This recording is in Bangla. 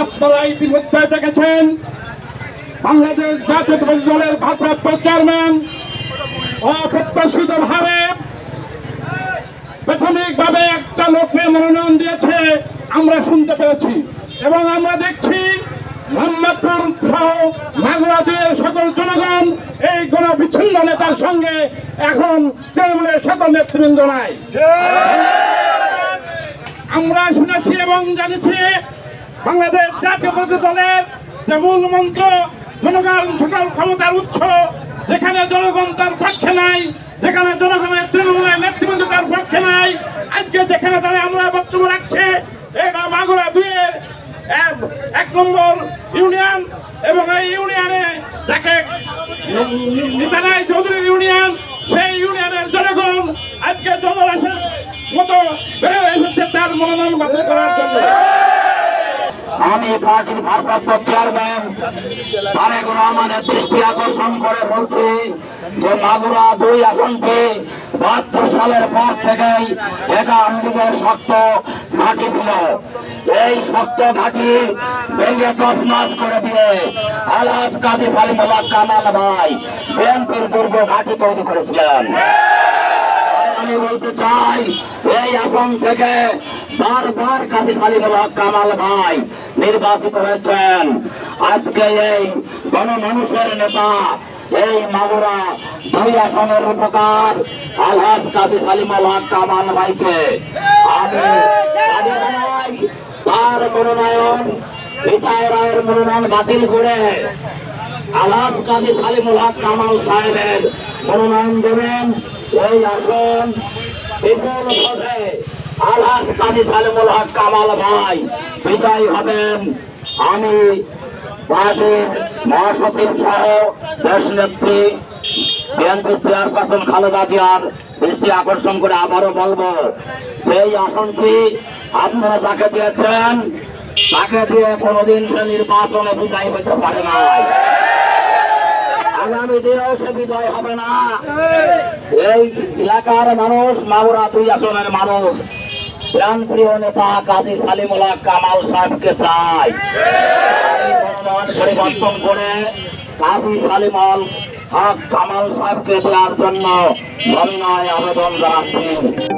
আপনারা ইতিমধ্যে দেখেছেন বাংলাদেশ জাতীয়তাবাদী দলের ভারপ্রাপ্ত চেয়ারম্যান অপ্রত্যাশিত ভাবে প্রাথমিকভাবে একটা লোককে মনোনয়ন দিয়েছে, আমরা শুনতে পেরেছি এবং আমরা দেখছি মোহাম্মদপুর সহ মাগুরাদের সকল জনগণ, এই গণ বিচ্ছিন্ন নেতার সঙ্গে এখন তৃণমূলের সকল নেতৃবৃন্দ নাই। আমরা শুনেছি এবং জানেছি বাংলাদেশ জাতীয়তাবাদী দলের যে মূল মন্ত্র, জনগণ সকল ক্ষমতার উৎস, যেখানে জনগণ তার পক্ষে নাই, যেখানে জনগণের তৃণমূলের নেতৃবৃন্দ তার পক্ষে নাই, আজকে যেখানে তারা আমরা বক্তব্য রাখছে, এটা মাগুরা দুইয়ের এক- এক নম্বর ইউনিয়ন এবং এই ইউনিয়নে চৌধুরী মতো আমি পার্টির ভারপ্রাপ্ত চেয়ারম্যান তারেক রহমানের দৃষ্টি আকর্ষণ করে বলছি যে মাগুরা দুই আসনটি বাহাত্তর সালের পর থেকেই এটা আমলিগের শক্ত ঘাঁটি ছিল। এই শক্ত ঘাঁটি ভেঙে তসমাস করে দিয়ে আলাজ কাজী সালিমুল্লাহ কামাল ভাই বিএনপির দুর্গ ঘাঁটি তৈরি করেছিলেন। আমি বলতে চাই, এই আসন থেকে বারবার কাজী সালিমুল হক কামাল ভাই নির্বাচিত হয়েছেন। আজকে এই গণমানুষের নেতা এই মাগুরা দুই আসনের উপকার। আলহাজ কাজী সালিমুল হক কামাল ভাইকে। আমি তার মনোনয়ন বিদায় রায়ের মনোনয়ন বাতিল করে আলাদ কাজী সালিমুল হক কামাল সাহেবের মনোনয়ন দেবেন। এই আসন বিপুল ভোটে আলাদ কাজী সালিমুল হক কামাল ভাই বিজয়ী হবেন। আমি পার্টির মহাসচিব সহ দেশ নেত্রী বিএনপির চেয়ারপারসন খালেদা জিয়ার দৃষ্টি আকর্ষণ করে আবারও বলব এই আসনটি আপনারা যাকে দিয়েছেন, তাকে দিয়ে কোনোদিন সে নির্বাচনে বিজয়ী হতে পারে নাই আগামী দিনেও সে বিজয় হবে না। এই এলাকার মানুষ, মাগুরা দুই আসনের মানুষ। প্রাণপ্রিয় নেতা কাজী সালিমুল্লাহ কামাল সাহেবকে চাই। পরিবর্তন করে কাজী সালিমল কামাল সাহেবকে দেওয়ার জন্য সবিনয় আবেদন জানাচ্ছি।